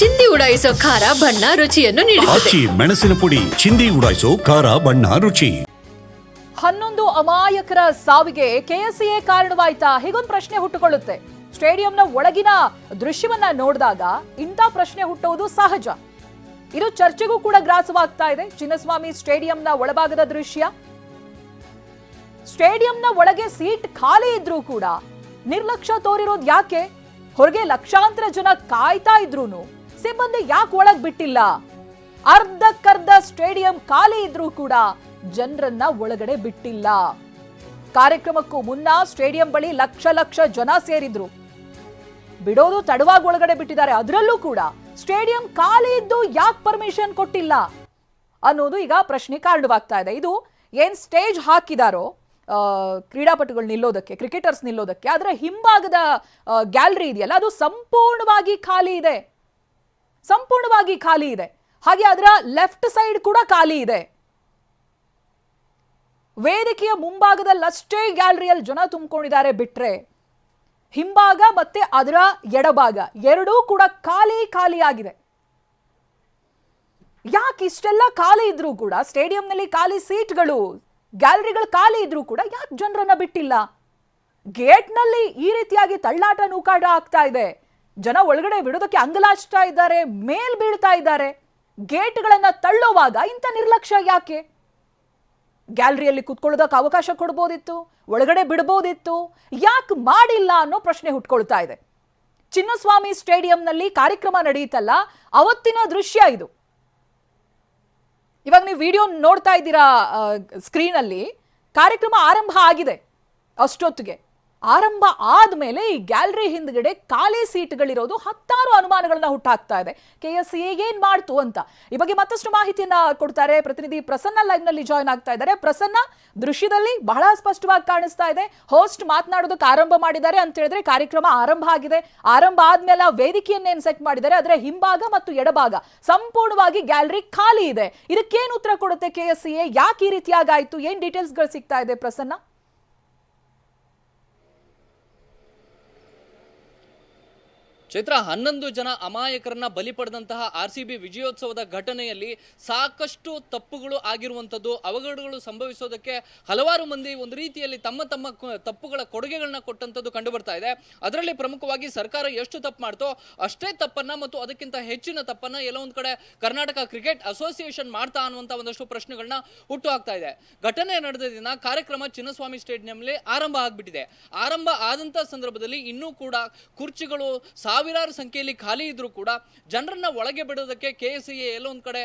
ಚಿಂದಿ ಉಡಾಯಿಸೋ ಖಾರ ಬಣ್ಣ ರುಚಿಯನ್ನು ನೀಡುತ್ತದೆ. ಆಚಿ ಮೆಣಸಿನ ಪುಡಿ ಚಿಂದಿ ಉಡಾಯಿಸೋ ಖಾರ ಬಣ್ಣ ರುಚಿ. ಹನ್ನೊಂದು ಅಮಾಯಕರ ಸಾವಿಗೆ ಕೆಎಸ್ಸಿಎ ಕಾರಣವಾಯ್ತಾ ಹೀಗೊಂದು ಪ್ರಶ್ನೆ ಹುಟ್ಟುಕೊಳ್ಳುತ್ತೆ. ಸ್ಟೇಡಿಯಂನ ಒಳಗಿನ ದೃಶ್ಯವನ್ನ ನೋಡಿದಾಗ ಇಂಥ ಪ್ರಶ್ನೆ ಹುಟ್ಟುವುದು ಸಹಜ. ಇದು ಚರ್ಚೆಗೂ ಕೂಡ ಗ್ರಾಸವಾಗ್ತಾ ಇದೆ. ಚಿನ್ನಸ್ವಾಮಿ ಸ್ಟೇಡಿಯಂನ ಒಳಭಾಗದ ದೃಶ್ಯ. ಸ್ಟೇಡಿಯಂನ ಒಳಗೆ ಸೀಟ್ ಖಾಲಿ ಇದ್ರೂ ಕೂಡ ನಿರ್ಲಕ್ಷ್ಯ ತೋರಿರೋದು ಯಾಕೆ ಹೊರಗೆ ಲಕ್ಷಾಂತರ ಜನ ಕಾಯ್ತಾ ಇದ್ರೂನು. ಸಿಬ್ಬಂದಿ ಯಾಕೆ ಒಳಗ್ ಬಿಟ್ಟಿಲ್ಲ? ಅರ್ಧಕ್ಕರ್ಧ ಸ್ಟೇಡಿಯಂ ಖಾಲಿ ಇದ್ರೂ ಕೂಡ ಜನರನ್ನ ಒಳಗಡೆ ಬಿಟ್ಟಿಲ್ಲ. ಕಾರ್ಯಕ್ರಮಕ್ಕೂ ಮುನ್ನ ಸ್ಟೇಡಿಯಂ ಬಳಿ ಲಕ್ಷ ಲಕ್ಷ ಜನ ಸೇರಿದ್ರು. ಬಿಡೋದು ತಡವಾಗಿ ಒಳಗಡೆ ಬಿಟ್ಟಿದ್ದಾರೆ. ಅದರಲ್ಲೂ ಕೂಡ ಸ್ಟೇಡಿಯಂ ಖಾಲಿ ಇದ್ದು ಯಾಕೆ ಪರ್ಮಿಷನ್ ಕೊಟ್ಟಿಲ್ಲ? ಅನ್ನೋದು ಈಗ ಪ್ರಶ್ನೆ ಕಾರಣವಾಗ್ತಾ ಇದೆ. ಇದು ಏನ್ ಸ್ಟೇಜ್ ಹಾಕಿದಾರೋ ಕ್ರೀಡಾಪಟುಗಳು ನಿಲ್ಲೋದಕ್ಕೆ, ಕ್ರಿಕೆಟರ್ಸ್ ನಿಲ್ಲೋದಕ್ಕೆ ಅದರ ಹಿಂಭಾಗದ ಗ್ಯಾಲರಿ ಇದೆಯಲ್ಲ, ಅದು ಸಂಪೂರ್ಣವಾಗಿ ಖಾಲಿ ಇದೆ. ಸಂಪೂರ್ಣವಾಗಿ ಖಾಲಿ ಇದೆ. ಹಾಗೆ ಅದರ ಲೆಫ್ಟ್ ಸೈಡ್ ಕೂಡ ಖಾಲಿ ಇದೆ. ವೇದಿಕೆಯ ಮುಂಭಾಗದಲ್ಲಷ್ಟೇ ಗ್ಯಾಲರಿಯಲ್ಲಿ ಜನ ತುಂಬಿಕೊಂಡಿದ್ದಾರೆ ಬಿಟ್ರೆ ಹಿಂಭಾಗ ಮತ್ತೆ ಅದರ ಎಡಭಾಗ ಎರಡೂ ಕೂಡ ಖಾಲಿ ಖಾಲಿಯಾಗಿದೆ. ಯಾಕೆ ಇಷ್ಟೆಲ್ಲ ಖಾಲಿ ಇದ್ರೂ ಕೂಡ ಸ್ಟೇಡಿಯಂನಲ್ಲಿ ಖಾಲಿ ಸೀಟ್ಗಳು, ಗ್ಯಾಲರಿಗಳು ಖಾಲಿ ಇದ್ರೂ ಕೂಡ ಯಾಕೆ ಜನರನ್ನ ಬಿಟ್ಟಿಲ್ಲ? ಗೇಟ್ನಲ್ಲಿ ಈ ರೀತಿಯಾಗಿ ತಳ್ಳಾಟ ನೂಕಾಟ ಆಗ್ತಾ ಇದೆ. ಜನ ಒಳಗಡೆ ಬಿಡೋದಕ್ಕೆ ಅಂಗಲಾಚ್ತಾ ಇದ್ದಾರೆ, ಮೇಲ್ ಬೀಳ್ತಾ ಇದ್ದಾರೆ. ಗೇಟ್ಗಳನ್ನ ತಳ್ಳೋವಾಗ ಇಂಥ ನಿರ್ಲಕ್ಷ್ಯ ಯಾಕೆ? ಗ್ಯಾಲರಿಯಲ್ಲಿ ಕುತ್ಕೊಳ್ಳೋದಕ್ಕೆ ಅವಕಾಶ ಕೊಡ್ಬೋದಿತ್ತು, ಒಳಗಡೆ ಬಿಡ್ಬೋದಿತ್ತು, ಯಾಕೆ ಮಾಡಿಲ್ಲ ಅನ್ನೋ ಪ್ರಶ್ನೆ ಹುಟ್ಕೊಳ್ತಾ ಇದೆ. ಚಿನ್ನಸ್ವಾಮಿ ಸ್ಟೇಡಿಯಂನಲ್ಲಿ ಕಾರ್ಯಕ್ರಮ ನಡೆಯುತ್ತಲ್ಲ ಅವತ್ತಿನ ದೃಶ್ಯ ಇದು. ಇವಾಗ ನೀವು ವಿಡಿಯೋ ನೋಡ್ತಾ ಇದ್ದೀರಾ ಸ್ಕ್ರೀನಲ್ಲಿ, ಕಾರ್ಯಕ್ರಮ ಆರಂಭ ಆಗಿದೆ ಅಷ್ಟೊತ್ತಿಗೆ. ಆರಂಭ ಆದಮೇಲೆ ಈ ಗ್ಯಾಲರಿ ಹಿಂದ್ಗಡೆ ಖಾಲಿ ಸೀಟ್ಗಳಿರೋದು ಹತ್ತಾರು ಅನುಮಾನಗಳನ್ನ ಹುಟ್ಟಾಕ್ತಾ ಇದೆ. ಕೆ ಎಸ್ ಏನ್ ಮಾಡ್ತು ಅಂತ ಈ ಬಗ್ಗೆ ಮತ್ತಷ್ಟು ಮಾಹಿತಿಯನ್ನ ಕೊಡ್ತಾರೆ. ಪ್ರತಿನಿಧಿ ಪ್ರಸನ್ನ ಲೈವ್ನಲ್ಲಿ ಜಾಯ್ನ್ ಆಗ್ತಾ ಇದ್ದಾರೆ. ಪ್ರಸನ್ನ, ದೃಶ್ಯದಲ್ಲಿ ಬಹಳ ಸ್ಪಷ್ಟವಾಗಿ ಕಾಣಿಸ್ತಾ ಇದೆ. ಹೋಸ್ಟ್ ಮಾತನಾಡೋದಕ್ಕೆ ಆರಂಭ ಮಾಡಿದ್ದಾರೆ ಅಂತ ಹೇಳಿದ್ರೆ ಕಾರ್ಯಕ್ರಮ ಆರಂಭ ಆಗಿದೆ. ಆರಂಭ ಆದ್ಮೇಲೆ ವೇದಿಕೆಯನ್ನೇನ್ ಸೆಟ್ ಮಾಡಿದ್ದಾರೆ? ಅದರ ಹಿಂಭಾಗ ಮತ್ತು ಎಡಭಾಗ ಸಂಪೂರ್ಣವಾಗಿ ಗ್ಯಾಲರಿ ಖಾಲಿ ಇದೆ. ಇದಕ್ಕೇನು ಉತ್ತರ ಕೊಡುತ್ತೆ ಕೆ ಎಸ್ ಎ? ಯಾಕೆ ಈ ರೀತಿಯಾಗಾಯ್ತು ಏನ್ ಡೀಟೇಲ್ಸ್ಗಳು ಸಿಗ್ತಾ ಇದೆ ಪ್ರಸನ್ನ? ಚೈತ್ರ ಹನ್ನೊಂದು ಜನ ಅಮಾಯಕರನ್ನ ಬಲಿ ಪಡೆದಂತಹ ಆರ್ ಸಿ ಬಿ ವಿಜಯೋತ್ಸವದ ಘಟನೆಯಲ್ಲಿ ಸಾಕಷ್ಟು ತಪ್ಪುಗಳು ಆಗಿರುವಂಥದ್ದು, ಅವಘಡಗಳು ಸಂಭವಿಸೋದಕ್ಕೆ ಹಲವಾರು ಮಂದಿ ಒಂದು ರೀತಿಯಲ್ಲಿ ತಮ್ಮ ತಮ್ಮ ತಪ್ಪುಗಳ ಕೊಡುಗೆಗಳನ್ನ ಕೊಟ್ಟಂಥದ್ದು ಕಂಡು ಬರ್ತಾ ಇದೆ. ಅದರಲ್ಲಿ ಪ್ರಮುಖವಾಗಿ ಸರ್ಕಾರ ಎಷ್ಟು ತಪ್ಪು ಮಾಡ್ತೋ ಅಷ್ಟೇ ತಪ್ಪನ್ನ ಮತ್ತು ಅದಕ್ಕಿಂತ ಹೆಚ್ಚಿನ ತಪ್ಪನ್ನ ಎಲ್ಲೋ ಒಂದು ಕಡೆ ಕರ್ನಾಟಕ ಕ್ರಿಕೆಟ್ ಅಸೋಸಿಯೇಷನ್ ಮಾಡ್ತಾ ಅನ್ನುವಂಥ ಒಂದಷ್ಟು ಪ್ರಶ್ನೆಗಳನ್ನ ಹುಟ್ಟು ಹಾಕ್ತಾ ಇದೆ. ಘಟನೆ ನಡೆದ ದಿನ ಕಾರ್ಯಕ್ರಮ ಚಿನ್ನಸ್ವಾಮಿ ಸ್ಟೇಡಿಯಂನಲ್ಲಿ ಆರಂಭ ಆಗ್ಬಿಟ್ಟಿದೆ. ಆರಂಭ ಆದಂತ ಸಂದರ್ಭದಲ್ಲಿ ಇನ್ನೂ ಕೂಡ ಕುರ್ಚಿಗಳು ಸಾವಿರಾರು ಸಂಖ್ಯೆಯಲ್ಲಿ ಖಾಲಿ ಇದ್ರೂ ಕೂಡ ಜನರನ್ನ ಒಳಗೆ ಬಿಡೋದಕ್ಕೆ ಕೆ ಎಸ್ ಸಿ ಎಲ್ಲೊಂದು ಕಡೆ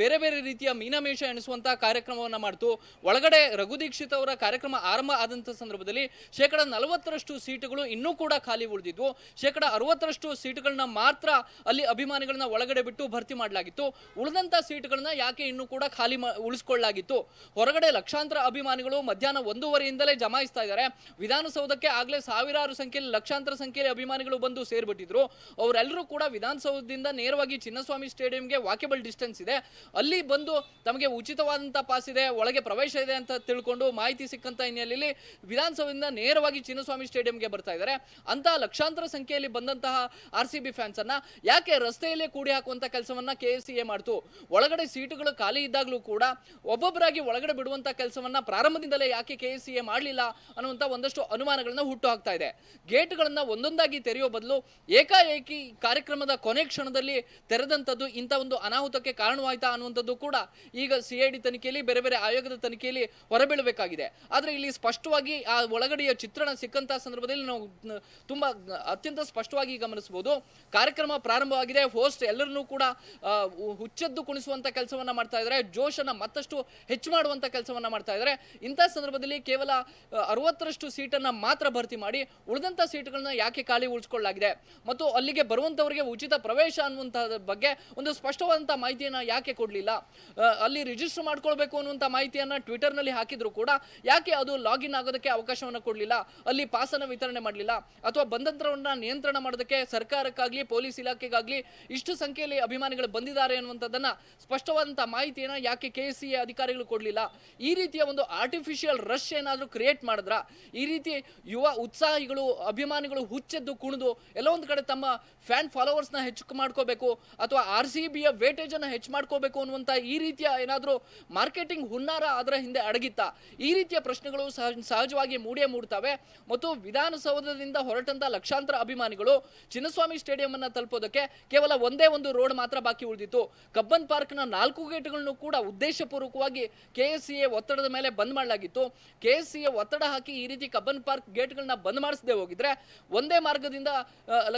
ಬೇರೆ ಬೇರೆ ರೀತಿಯ ಮೀನಮೇಷ ಎಣಿಸುವಂತ ಕಾರ್ಯಕ್ರಮವನ್ನ ಮಾಡ್ತು. ಒಳಗಡೆ ರಘು ದೀಕ್ಷಿತ್ ಅವರ ಕಾರ್ಯಕ್ರಮ ಆರಂಭ ಆದಂತ ಸಂದರ್ಭದಲ್ಲಿ ಶೇಕಡ ನಲವತ್ತರಷ್ಟು ಸೀಟುಗಳು ಇನ್ನೂ ಕೂಡ ಖಾಲಿ ಉಳಿದಿದ್ವು. ಶೇಕಡ ಅರವತ್ತರಷ್ಟು ಸೀಟುಗಳನ್ನ ಮಾತ್ರ ಅಲ್ಲಿ ಅಭಿಮಾನಿಗಳನ್ನ ಒಳಗಡೆ ಬಿಟ್ಟು ಭರ್ತಿ ಮಾಡಲಾಗಿತ್ತು. ಉಳಿದಂತ ಸೀಟುಗಳನ್ನ ಯಾಕೆ ಇನ್ನೂ ಕೂಡ ಖಾಲಿ ಉಳಿಸ್ಕೊಳ್ಳಲಾಗಿತ್ತು ಹೊರಗಡೆ ಲಕ್ಷಾಂತರ ಅಭಿಮಾನಿಗಳು ಮಧ್ಯಾಹ್ನ ಒಂದೂವರೆಯಿಂದಲೇ ಜಮಾಯಿಸ್ತಾ ಇದ್ದಾರೆ. ವಿಧಾನಸೌಧಕ್ಕೆ ಆಗಲೇ ಸಾವಿರಾರು ಸಂಖ್ಯೆಯಲ್ಲಿ ಲಕ್ಷಾಂತರ ಸಂಖ್ಯೆಯಲ್ಲಿ ಅಭಿಮಾನಿಗಳು ಬಂದು ಸೇರ್ಬಿಟ್ಟಿದ್ರು. ಅವರೆಲ್ಲರೂ ಕೂಡ ವಿಧಾನಸೌಧದಿಂದ ನೇರವಾಗಿ ಚಿನ್ನಸ್ವಾಮಿ ಸ್ಟೇಡಿಯಂಗೆ ವಾಕೆಬಲ್ ಡಿಸ್ಟೆನ್ಸ್ ಇದೆ. ಅಲ್ಲಿ ಬಂದು ತಮಗೆ ಉಚಿತವಾದಂಥ ಪಾಸ್ ಇದೆ, ಒಳಗೆ ಪ್ರವೇಶ ಇದೆ ಅಂತ ತಿಳ್ಕೊಂಡು ಮಾಹಿತಿ ಸಿಕ್ಕಂತ ಹಿನ್ನೆಲೆಯಲ್ಲಿ ವಿಧಾನಸೌಧದಿಂದ ನೇರವಾಗಿ ಚಿನ್ನಸ್ವಾಮಿ ಸ್ಟೇಡಿಯಂಗೆ ಬರ್ತಾ ಇದ್ದಾರೆ. ಅಂತ ಲಕ್ಷಾಂತರ ಸಂಖ್ಯೆಯಲ್ಲಿ ಬಂದಂತಹ ಆರ್ ಸಿ ಬಿ ಫ್ಯಾನ್ಸ್ ಅನ್ನ ಯಾಕೆ ರಸ್ತೆಯಲ್ಲೇ ಕೂಡಿ ಹಾಕುವಂತ ಕೆಲಸವನ್ನ ಕೆ ಎಸ್ ಸಿ ಎ ಮಾಡ್ತು? ಒಳಗಡೆ ಸೀಟುಗಳು ಖಾಲಿ ಇದ್ದಾಗಲೂ ಕೂಡ ಒಬ್ಬೊಬ್ಬರಾಗಿ ಒಳಗಡೆ ಬಿಡುವಂತ ಕೆಲಸವನ್ನ ಪ್ರಾರಂಭದಿಂದಲೇ ಯಾಕೆ ಕೆ ಎಸ್ ಸಿ ಎ ಮಾಡಲಿಲ್ಲ ಅನ್ನುವಂತ ಒಂದಷ್ಟು ಅನುಮಾನಗಳನ್ನ ಹುಟ್ಟು ಹಾಕ್ತಾ ಇದೆ. ಗೇಟ್ಗಳನ್ನ ಒಂದೊಂದಾಗಿ ತೆರೆಯೋ ಬದಲು ಏಕಾಏಕಿ ಕಾರ್ಯಕ್ರಮದ ಕೊನೆ ಕ್ಷಣದಲ್ಲಿ ತೆರೆದಂಥದ್ದು ಇಂಥ ಒಂದು ಅನಾಹುತಕ್ಕೆ ಕಾರಣವಾಯ್ತಾ ಅನ್ನುವಂಥದ್ದು ಕೂಡ ಈಗ ಸಿ ಐ ಡಿ ತನಿಖೆಯಲ್ಲಿ, ಬೇರೆ ಬೇರೆ ಆಯೋಗದ ತನಿಖೆಯಲ್ಲಿ ಹೊರಬೀಳಬೇಕಾಗಿದೆ. ಆದರೆ ಇಲ್ಲಿ ಸ್ಪಷ್ಟವಾಗಿ ಆ ಒಳಗಡೆಯ ಚಿತ್ರಣ ಸಿಕ್ಕಂತ ಸಂದರ್ಭದಲ್ಲಿ ನಾವು ತುಂಬಾ ಅತ್ಯಂತ ಸ್ಪಷ್ಟವಾಗಿ ಗಮನಿಸಬಹುದು. ಕಾರ್ಯಕ್ರಮ ಪ್ರಾರಂಭವಾಗಿದೆ. ಹೋಸ್ಟ್ ಎಲ್ಲರನ್ನೂ ಕೂಡ ಹುಚ್ಚದ್ದು ಕುಣಿಸುವಂತ ಕೆಲಸವನ್ನ ಮಾಡ್ತಾ ಇದ್ದಾರೆ. ಜೋಶನ್ನ ಮತ್ತಷ್ಟು ಹೆಚ್ಚು ಮಾಡುವಂತ ಕೆಲಸವನ್ನ ಮಾಡ್ತಾ ಇದ್ದಾರೆ. ಇಂಥ ಸಂದರ್ಭದಲ್ಲಿ ಕೇವಲ ಅರವತ್ತರಷ್ಟು ಸೀಟನ್ನ ಮಾತ್ರ ಭರ್ತಿ ಮಾಡಿ ಉಳಿದಂತ ಸೀಟ್ಗಳನ್ನ ಯಾಕೆ ಖಾಲಿ ಉಳಿಸ್ಕೊಳ್ಳಲಾಗಿದೆ? ಮತ್ತು ಅಲ್ಲಿಗೆ ಬರುವಂತವರಿಗೆ ಉಚಿತ ಪ್ರವೇಶ ಅನ್ನುವಂತಹ ಬಗ್ಗೆ ಒಂದು ಸ್ಪಷ್ಟವಾದಂತಹ ಮಾಹಿತಿಯನ್ನ ಯಾಕೆ ಕೊಡಲಿಲ್ಲ? ಅಲ್ಲಿ ರಿಜಿಸ್ಟರ್ ಮಾಡ್ಕೊಳ್ಬೇಕು ಮಾಹಿತಿಯನ್ನ ಟ್ವಿಟರ್ನಲ್ಲಿ ಹಾಕಿದ್ರು ಕೂಡ ಯಾಕೆ ಅದು ಲಾಗಿನ್ ಆಗೋದಕ್ಕೆ ಅವಕಾಶವನ್ನ ಕೊಡಲಿಲ್ಲ? ಅಲ್ಲಿ ಪಾಸನ್ನ ವಿತರಣೆ ಮಾಡಲಿಲ್ಲ? ಅಥವಾ ಬಂದಂತ್ರವನ್ನ ನಿಯಂತ್ರಣ ಮಾಡೋದಕ್ಕೆ ಸರ್ಕಾರಕ್ಕಾಗ್ಲಿ, ಪೊಲೀಸ್ ಇಲಾಖೆಗಾಗ್ಲಿ ಇಷ್ಟು ಸಂಖ್ಯೆಯಲ್ಲಿ ಅಭಿಮಾನಿಗಳು ಬಂದಿದ್ದಾರೆ ಅನ್ನುವಂಥದ್ದನ್ನ ಸ್ಪಷ್ಟವಾದಂತಹ ಮಾಹಿತಿಯನ್ನ ಯಾಕೆ ಕೆ ಸಿ ಅಧಿಕಾರಿಗಳು ಕೊಡಲಿಲ್ಲ? ಈ ರೀತಿಯ ಒಂದು ಆರ್ಟಿಫಿಷಿಯಲ್ ರಶ್ ಏನಾದರೂ ಕ್ರಿಯೇಟ್ ಮಾಡಿದ್ರ? ಈ ರೀತಿ ಯುವ ಉತ್ಸಾಹಿಗಳು, ಅಭಿಮಾನಿಗಳು ಹುಚ್ಚೆದ್ದು ಕುಣಿದು ಎಲ್ಲೋ ಒಂದು ಕಡೆ ತಮ್ಮ ಫ್ಯಾನ್ ಫಾಲೋವರ್ಸ್ನ ಹೆಚ್ಚು ಮಾಡ್ಕೋಬೇಕು ಅಥವಾ ಆರ್ ಸಿ ಬಿಯ ವೇಟೇಜ್ ಅನ್ನ ಹೆಚ್ಚು ಮಾಡ್ಕೋಬೇಕು ಅನ್ನುವಂಥ ಈ ರೀತಿಯ ಏನಾದರೂ ಮಾರ್ಕೆಟಿಂಗ್ ಹುನ್ನಾರ ಅದರ ಹಿಂದೆ ಅಡಗಿತ್ತ. ಈ ರೀತಿಯ ಪ್ರಶ್ನೆಗಳು ಸಹ- ಸಹಜವಾಗಿ ಮೂಡೇ ಮೂಡ್ತವೆ. ಮತ್ತು ವಿಧಾನಸೌಧದಿಂದ ಹೊರಟಂತ ಲಕ್ಷಾಂತರ ಅಭಿಮಾನಿಗಳು ಚಿನ್ನಸ್ವಾಮಿ ಸ್ಟೇಡಿಯಂ ಅನ್ನ ತಲುಪೋದಕ್ಕೆ ಕೇವಲ ಒಂದೇ ಒಂದು ರೋಡ್ ಮಾತ್ರ ಬಾಕಿ ಉಳಿದಿತ್ತು. ಕಬ್ಬನ್ ಪಾರ್ಕ್ನ ನಾಲ್ಕು ಗೇಟ್ಗಳನ್ನು ಕೂಡ ಉದ್ದೇಶಪೂರ್ವಕವಾಗಿ ಕೆ ಎಸ್ ಸಿ ಎ ಒತ್ತಡದ ಮೇಲೆ ಬಂದ್ ಮಾಡಲಾಗಿತ್ತು. ಕೆಎಸ್ಸಿಎ ಒತ್ತಡ ಹಾಕಿ ಈ ರೀತಿ ಕಬ್ಬನ್ ಪಾರ್ಕ್ ಗೇಟ್ಗಳನ್ನ ಬಂದ್ ಮಾಡಿಸದೆ ಹೋಗಿದ್ರೆ ಒಂದೇ ಮಾರ್ಗದಿಂದ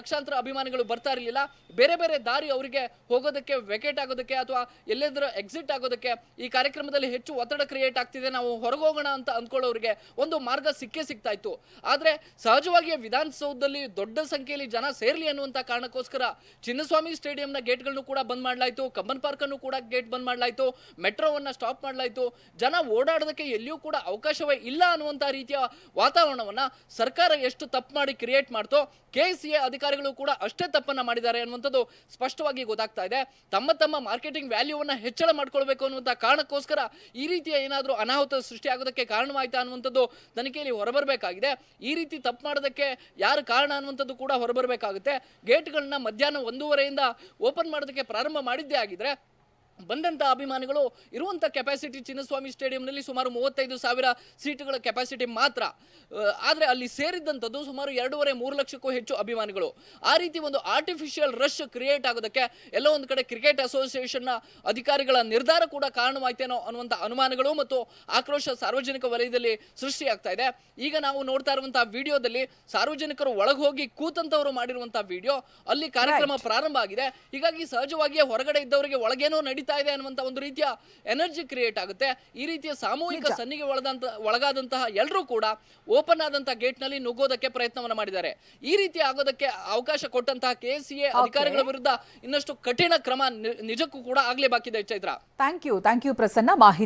ಲಕ್ಷಾಂತರ ಅಭಿಮಾನಿಗಳು ಬರ್ತಾ ಇರಲಿಲ್ಲ. ಬೇರೆ ಬೇರೆ ದಾರಿ ಅವರಿಗೆ ಹೋಗೋದಕ್ಕೆ ವೆಕೇಟ್ ಆಗೋದಕ್ಕೆ ಅಥವಾ ಎಲ್ಲೆಂದ್ರೂ ಎಕ್ಸಿಟ್ ಆಗೋದಕ್ಕೆ ಈ ಕಾರ್ಯಕ್ರಮದಲ್ಲಿ ಹೆಚ್ಚು ಒತ್ತಡ ಕ್ರಿಯೇಟ್ ಆಗ್ತಿದೆ. ನಾವು ಹೊರಗೋಗೋಣ ಅಂತ ಅಂದ್ಕೊಳ್ಳೋರಿಗೆ ಒಂದು ಮಾರ್ಗ ಸಿಕ್ಕೇ ಸಿಗ್ತಾ ಇತ್ತು. ಆದ್ರೆ ಸಹಜವಾಗಿ ವಿಧಾನಸೌಧದಲ್ಲಿ ದೊಡ್ಡ ಸಂಖ್ಯೆಯಲ್ಲಿ ಜನ ಸೇರ್ಲಿ ಅನ್ನುವಂತ ಕಾರಣಕ್ಕೋಸ್ಕರ ಚಿನ್ನಸ್ವಾಮಿ ಸ್ಟೇಡಿಯಂನ ಗೇಟ್ಗಳನ್ನು ಕೂಡ ಬಂದ್ ಮಾಡಲಾಯಿತು. ಕಬ್ಬನ್ ಪಾರ್ಕ್ ಅನ್ನು ಕೂಡ ಗೇಟ್ ಬಂದ್ ಮಾಡಲಾಯಿತು. ಮೆಟ್ರೋವನ್ನ ಸ್ಟಾಪ್ ಮಾಡಲಾಯಿತು. ಜನ ಓಡಾಡೋದಕ್ಕೆ ಎಲ್ಲಿಯೂ ಕೂಡ ಅವಕಾಶವೇ ಇಲ್ಲ ಅನ್ನುವಂತ ರೀತಿಯ ವಾತಾವರಣವನ್ನ ಸರ್ಕಾರ ಎಷ್ಟು ತಪ್ಪು ಮಾಡಿ ಕ್ರಿಯೇಟ್ ಮಾಡ್ತೋ ಕೆ ಸಿ ಎ ಅಧಿಕಾರಿಗಳು ಕೂಡ ಅಷ್ಟೇ ತಪ್ಪನ್ನ ಮಾಡಿದ್ದಾರೆ ಅನ್ನುವಂಥದ್ದು ಸ್ಪಷ್ಟವಾಗಿ ಗೊತ್ತಾಗ್ತಾ ಇದೆ. ತಮ್ಮ ತಮ್ಮ ಮಾರ್ಕೆಟಿಂಗ್ ವ್ಯಾಲ್ಯೂವನ್ನ ಹೆಚ್ಚಳ ಮಾಡ್ಕೊಳ್ಬೇಕು ಅನ್ನುವಂಥ ಕಾರಣಕ್ಕೋಸ್ಕರ ಈ ರೀತಿಯ ಏನಾದರೂ ಅನಾಹುತ ಸೃಷ್ಟಿ ಆಗೋದಕ್ಕೆ ಕಾರಣವಾಯ್ತಾ ಅನ್ನುವಂಥದ್ದು ತನಿಖೆಯಲ್ಲಿ ಹೊರಬರಬೇಕಾಗಿದೆ. ಈ ರೀತಿ ತಪ್ಪು ಮಾಡೋದಕ್ಕೆ ಯಾರು ಕಾರಣ ಅನ್ನುವಂಥದ್ದು ಕೂಡ ಹೊರಬರಬೇಕಾಗುತ್ತೆ. ಗೇಟ್ಗಳನ್ನ ಮಧ್ಯಾಹ್ನ ಒಂದೂವರೆಯಿಂದ ಓಪನ್ ಮಾಡೋದಕ್ಕೆ ಪ್ರಾರಂಭ ಮಾಡಿದ್ದೇ ಆಗಿದ್ರೆ ಬಂದಂಥ ಅಭಿಮಾನಿಗಳು ಇರುವಂಥ ಕೆಪಾಸಿಟಿ ಚಿನ್ನಸ್ವಾಮಿ ಸ್ಟೇಡಿಯಂನಲ್ಲಿ ಸುಮಾರು ಮೂವತ್ತೈದು ಸಾವಿರ ಸೀಟುಗಳ ಕೆಪಾಸಿಟಿ ಮಾತ್ರ. ಆದರೆ ಅಲ್ಲಿ ಸೇರಿದ್ದಂಥದ್ದು ಸುಮಾರು ಎರಡೂವರೆ ಮೂರು ಲಕ್ಷಕ್ಕೂ ಹೆಚ್ಚು ಅಭಿಮಾನಿಗಳು. ಆ ರೀತಿ ಒಂದು ಆರ್ಟಿಫಿಷಿಯಲ್ ರಶ್ ಕ್ರಿಯೇಟ್ ಆಗೋದಕ್ಕೆ ಎಲ್ಲ ಒಂದು ಕಡೆ ಕ್ರಿಕೆಟ್ ಅಸೋಸಿಯೇಷನ್ನ ಅಧಿಕಾರಿಗಳ ನಿರ್ಧಾರ ಕೂಡ ಕಾರಣವಾಯ್ತೇನೋ ಅನ್ನುವಂಥ ಅನುಮಾನಗಳು ಮತ್ತು ಆಕ್ರೋಶ ಸಾರ್ವಜನಿಕ ವಲಯದಲ್ಲಿ ಸೃಷ್ಟಿಯಾಗ್ತಾ ಇದೆ. ಈಗ ನಾವು ನೋಡ್ತಾ ಇರುವಂತಹ ವಿಡಿಯೋದಲ್ಲಿ ಸಾರ್ವಜನಿಕರು ಒಳಗೆ ಹೋಗಿ ಕೂತಂತವರು ಮಾಡಿರುವಂತಹ ವಿಡಿಯೋ. ಅಲ್ಲಿ ಕಾರ್ಯಕ್ರಮ ಪ್ರಾರಂಭ ಆಗಿದೆ. ಹೀಗಾಗಿ ಸಹಜವಾಗಿಯೇ ಹೊರಗಡೆ ಇದ್ದವರಿಗೆ ಒಳಗೇನೋ ನಡೀತಾ ಇದೆ ಅನ್ನುವಂತ ಒಂದು ರೀತಿಯ ಎನರ್ಜಿ ಕ್ರಿಯೇಟ್ ಆಗುತ್ತೆ. ಈ ರೀತಿಯ ಸಾಮೂಹಿಕ. ಸನ್ನಿಗೆ ಒಳದಂತ ಒಳಗಾದಂತಹ ಎಲ್ಲರೂ ಕೂಡ ಓಪನ್ ಆದಂತಹ ಗೇಟ್ನಲ್ಲಿ ನುಗ್ಗೋದಕ್ಕೆ ಪ್ರಯತ್ನವನ್ನು ಮಾಡಿದ್ದಾರೆ. ಈ ರೀತಿ ಆಗೋದಕ್ಕೆ ಅವಕಾಶ ಕೊಟ್ಟಂತಹ ಕೆ ಸಿ ಎ ಅಧಿಕಾರಿಗಳ ವಿರುದ್ಧ ಇನ್ನಷ್ಟು ಕಠಿಣ ಕ್ರಮ ನಿಜಕ್ಕೂ ಕೂಡ ಆಗ್ಲೇಬೇಕಿದೆ Chaitra thank you thank you Prasanna. ಮಾಹಿತಿ